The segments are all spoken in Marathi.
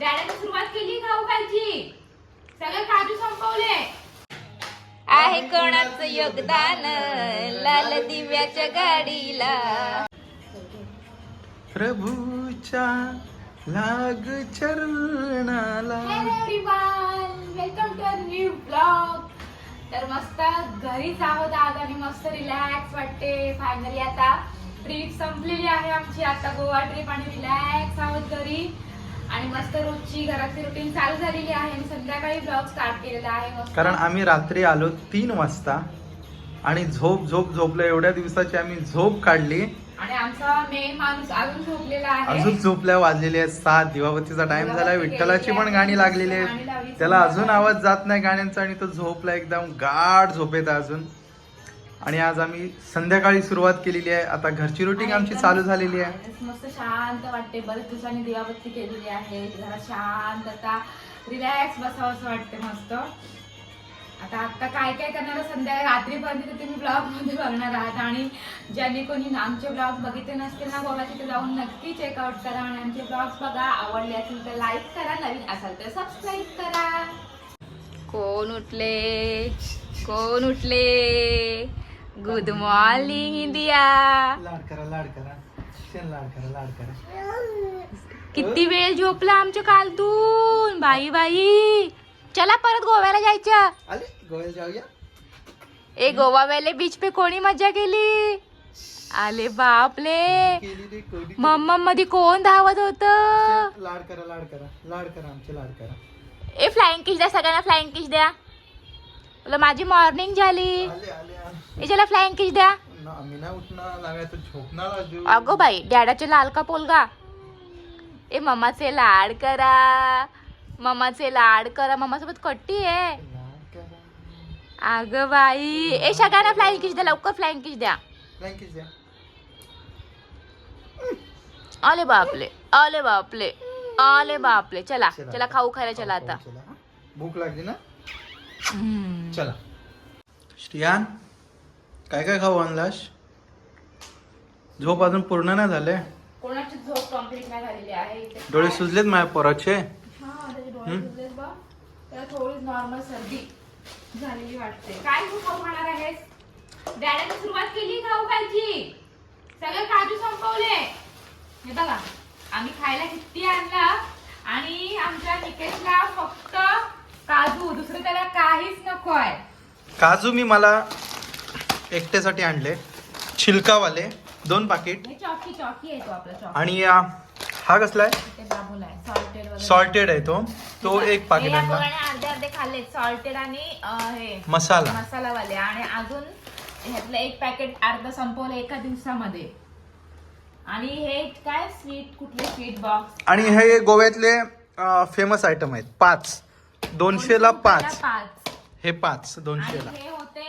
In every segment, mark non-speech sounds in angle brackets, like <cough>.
डॅडाने सुरुवात केली खाऊ खायची सगळे काजू संपवले. आहे कोणाचं योगदान? लाल दिव्याच्या गाडीला. प्रभूच्या लाग चरणाला. Hello everyone welcome to a new blog तर मस्त घरीच आहोत आज आणि मस्त रिलॅक्स वाटते. फायनली आता ट्रिप संपलेली आहे आमची. आता गोवा ट्रिप आणि रिलॅक्स आहोत घरी. आणि मस्त रोजची घरातली रुटीन चालू झालेली आहे आणि संध्याकाळी ब्लॉग स्टार्ट केलेला आहे. मस्त. कारण आम्ही रात्री आलो तीन वाजता आणि झोप झोप झोपलो. एवढ्या दिवसाची आम्ही झोप काढली. आणि आमचा मेन माणूस अजून झोपलेला आहे. अजून झोपल्या वाजलेली आहे सात दिवाबत्तीचा टाइम झाला विठ्ठलाची पण गाणी आहे. लागलेली आहेत. लावली. त्याला अजून आवाज जात नाही गाण्यांचा आणि तो झोपला एकदम गाढ झोपेत आहे अजून. आणि आज आम्ही संध्याकाळी सुरुवात केलेली आहे. आता घरची रुटीन आमची चालू झालेली आहे. मस्त शांत वाटते. बरेच दिवसांनी दिवाबत्ती केलेली आहे. जरा शांत आता रिलॅक्स बसावं असं वाटते मस्त. आता आता काय काय करणार संध्याकाळी रात्रीपर्यंत तुम्ही ब्लॉगमध्ये बघणार आहात. आणि ज्यांनी कोणी आमचे ब्लॉग बघितले नसतील ना गोवा तिथे जाऊन नक्की चेकआउट करा आणि आमचे ब्लॉग्स बघा. आवडले असतील तर लाईक करा. नवीन असाल तर सबस्क्राईब करा. कोण उठले? कोण उठले? गुड मॉर्निंग इंडिया लाड करा लाड करा शेण लाड करा लाड करा किती वेळ झोपला आमच्या कालतून? बाई बाई. चला परत गोव्याला जायचं. आले? गोव्याला जाऊया? ए गोवा वेले बीच पे कोणी मजा केली? आले बापले केली रे कोडी मम्मा मध्ये कोण धावत होत? लाड करा लाड करा लाड करा आमचे लाड करा ए फ्लाइंग किश द्या सगळ्यांना फ्लाइंग किश द्या. बोला माझी मॉर्निंग झाली. चला फ्लाइंग किश द्या. अगो बाई डॅडाचे लाल का पोलगा? ए मम्माचे लाड करा. मम्माचे लाड करा. मम्मासोबत कट्टी आहे. अग बाई. ए सगळ्यांना फ्लाइंग किश द्या लवकर फ्लाइंग किश द्या. आले बापले आले बापले आले बापले. चला चला. खाऊ खायला चला आता. भूक लागली ना. चला. श्रियान काय काय खाऊ आणलास? झोप अजून पूर्ण नाही झाले? कोणाची झोप कंप्लीट नाही झालेली आहे? इथे डोळे सुजलेत माझ्या पोराचे? हा त्याचे डोळे सुजलेत बघ. त्याला थोडी नॉर्मल सर्दी झालेली वाटते. काय तू खाऊ खाणार आहेस? डॅडाने सुरुवात केली खाऊ खायची. सगळे काजू संपवले हे बघा आम्ही खायला किती आणला आणि आमच्या निकेशला फक्त काजू दुसरं त्याला काहीच नको आहे काजू मी मला एकट्यासाठी आणले. छिलकावाले दोन पाकिट. चॉकी चॉकी आपला आणि हा कसला आहे? सॉल्टेड आहे तो. तो एक पाकिट आणला. अर्धे अर्धे खाल्ले सॉल्टेड आणि हे मसाला. मसालावाले. आणि अजून ह्यातलं एक पॅकेट अर्ध संपवलं एका दिवसामध्ये. आणि हे काय स्वीट कुठले स्वीट बॉक्स आणि हे गोव्यातले फेमस आयटम आहेत. पाच. दोनशेला पाच. पाच. हे पाच दोनशेला आणि हे होते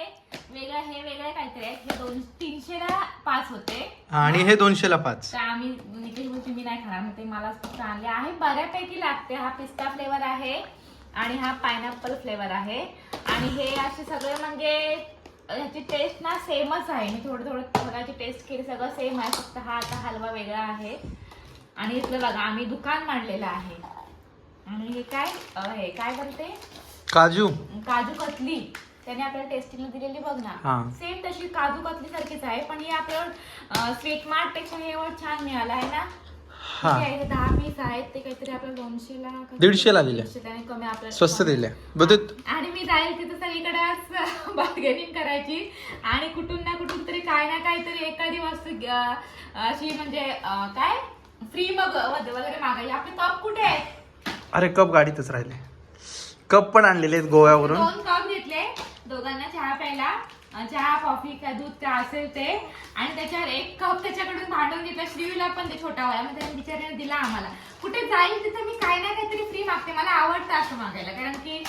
वेगळं हे वेगळे काहीतरी आहेत हे दोन तीनशेला पाच होते. आणि हे दोनशेला पाच. तर आम्ही बोलते मी नाही खाणार. मग ते मला फक्त आणले आहे बऱ्यापैकी लागते. हा पिस्ता फ्लेवर आहे आणि हा पायनॅपल फ्लेवर आहे. आणि हे असे सगळे म्हणजे ह्याची टेस्ट ना सेमच आहे. मी थोडं थोडं सगळ्याची टेस्ट केली सगळं सेम आहे. फक्त हा आता हलवा वेगळा आहे. आणि इथलं बघा आम्ही दुकान मांडलेलं आहे. आणि हे काय अं, हे काय करते काजू. काजू कतली. त्याने आपल्याला टेस्टिंगला दिलेली बघ हा. ना सेम तशी काजू कतली सारखीच आहे पण ही आपल्याला स्वीट मार्टपेक्षा हे एवढं छान मिळालं आहे ना? हा. किती आहे? दहा पीस आहेत ते काहीतरी आपल्याला दोनशेला दीडशेला दिले. दीडशे कमी आपल्याला स्वस्त दिले बघ आणि मी जाईल तिथं सगळीकडे बार्गेनिंग <laughs> करायची. आणि कुठून ना कुठून तरी काय ना काहीतरी एखादी वस्तू अशी म्हणजे अं, काय? फ्री मग वगैरे मागायची आपले कप कुठे आहेत? अरे कप गाडीतच राहिले. कप पण आणलेले आहेत गोव्यावरून. दोन कप घेतले. दोघांना चहा प्यायला. अं, चहा कॉफी का दूध का असेल ते. आणि त्याच्यावर एक कप त्याच्याकडून भांडून घेतला. श्रीला पण ते छोटा वाला मग त्याने बिचाऱ्याने दिला आम्हाला. कुठे जाईल तिथे? मी काही ना काहीतरी फ्री मागते. मला आवडतं असं मागायला. कारण की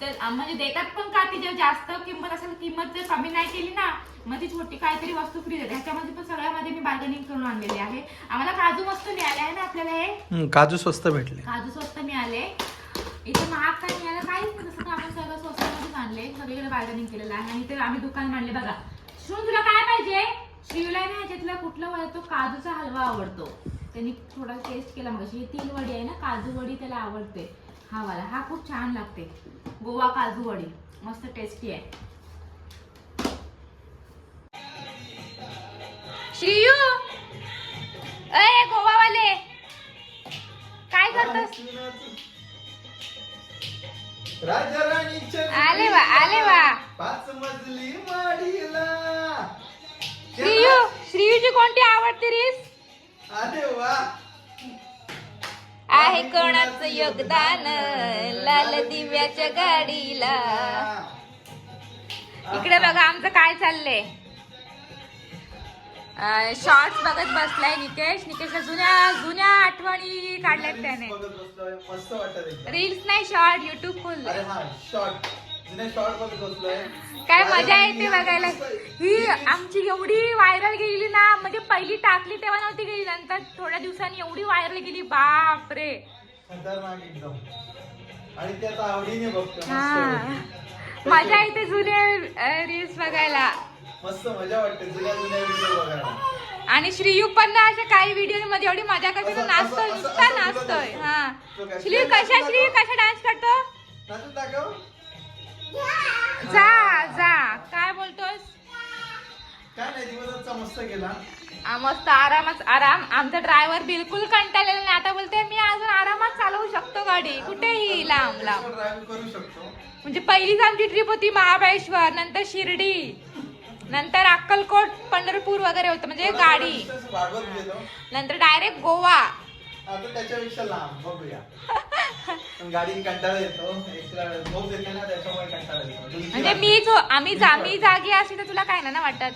तर अं, म्हणजे देतात पण का ती जेव्हा जास्त किंमत असेल किंमत जर कमी नाही केली ना मग ती छोटी काहीतरी वस्तू फ्री देते. ह्याच्यामध्ये पण सगळ्यामध्ये मी बार्गेनिंग करून आणलेली आहे. आम्हाला काजू मस्त मिळाले आहे ना आपल्याला हे? हम्म, काजू स्वस्त भेटले. काजू स्वस्त मिळाले. इथे महाग काय मिळालं? काहीच नाही तसं आपण सगळं स्वस्तामध्येच आणले सगळीकडे बार्गनिंग केलेलं आहे आणि ते आम्ही दुकान मांडले बघा. श्रून तुला काय पाहिजे? श्रीला ना ह्याच्यातला कुठला वळ तो काजूचा हलवा आवडतो. त्यांनी थोडा टेस्ट केला मग ही तीन वडी आहे ना काजू वडी त्याला आवडते. हा वाला हा खूप छान लागते. गोवा काजू वडी मस्त टेस्टी आहे. श्रीयू! अय गोवावाले! काय करतोस? राजा राणीच्या आले वा, आले वा. पाच मजली माडीला श्रीयू श्रीयूची कोणती आवडती रीस? अरे वा. आहे कोणाचं योगदान? लाल दिव्याच्या गाडीला. इकडे बघा आमचं काय चाललंय? शॉर्ट्स बघत बसलाय निकेश. निकेशला जुन्या जुन्या आठवणी काढल्यात त्याने. रील्स नाही शॉर्ट युट्यूब हा बसलोय. काय मजा येते बघायला. ही आमची एवढी व्हायरल गेली ना म्हणजे पहिली टाकली तेव्हा नव्हती गेली नंतर थोड्या दिवसांनी एवढी व्हायरल गेली. बाप रे हा. मजा येते जुने रील्स बघायला. मस्त मजा वाटते जुन्या जुन्या व्हिडिओ बघायला. आणि श्रीयू पण ना अशा काही व्हिडिओमध्ये एवढी मजा करते तो असं- नाचतोय असं- नुसता असं नाचतोय. हा. असतो. तो काय- श्रीयू कशा श्रीयू कशा डान्स करतो? नाचून दाखव. जा जा. काय बोलतोस? काय नाही मस्त गेला आ, मस्त आरामात आराम. आमचा ड्रायव्हर बिलकुल कंटाळलेला नाही. आता बोलते मी अजून आरामात चालवू शकतो गाडी. कुठेही लांब लांब. ड्राईव्ह करू शकतो. म्हणजे पहिलीच आमची ट्रिप होती महाबळेश्वर नंतर शिर्डी. नंतर अक्कलकोट पंढरपूर वगैरे होतं म्हणजे गाडी. नंतर डायरेक्ट गोवा. आता त्याच्यापेक्षा लांब बघूया. पण गाडी कंटाळा येतो. एकला झोप येते ना त्याच्यामुळे कंटाळा येतो. डुलकी म्हणजे. मी जो आम्ही जा मी जागी असली तर तुला काय ना वाटत?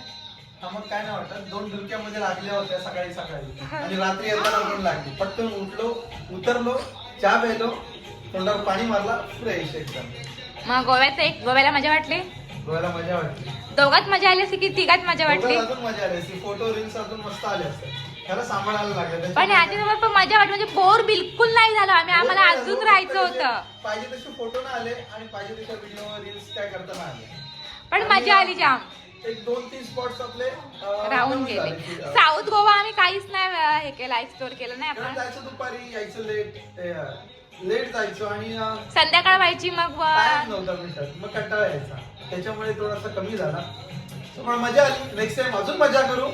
मग काय नाही वाटत? दोन डुलक्यामध्ये लागल्या होत्या सकाळी सकाळी. आणि रात्री येताना पण लागली. पटकन उठलो उतरलो चहा प्यायलो तोंडावर पाणी मारला फ्रेश एकदम. मग गोव्यात एक गोव्याला मजा वाटली? डोळ्याला मजा वाटली. दोघात मजा आली असती की तिघात मजा वाटली? दोघात अजून मजा आली असती फोटो रील्स अजून मस्त आले असते त्याला सांभाळायला लागलं. पण पण मजा वाटली. म्हणजे बोर बिलकुल नाही झालं. आम्ही आम्हाला अजून राहायचं होतं. पाहिजे तसे फोटो ना आले आणि पाहिजे तशा व्हिडिओ रील्स काय करता नाही आले. पण आणि, मजा आली जाम. एक दोन तीन स्पॉट्स आपले अं, राहून गेले. अं, साऊथ गोवा आम्ही काहीच नाही अं, हे केलं एक्सप्लोर केलं नाही कारण आपण. जायचं दुपारी यायचं लेट लेट जायचो आणि अं, संध्याकाळ व्हायची मग नव्हता भेटत. मग कंटाळा यायचा. त्याच्यामुळे थोडासा कमी झाला. पण मजा आली. नेक्स्ट टाइम अजून मजा करू.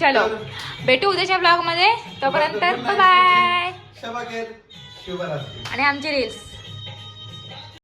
चलो. भेटू उद्याच्या ब्लॉगमध्ये. तोपर्यंत बाय शबाकेर शुभरात्री. आणि आमची रील्स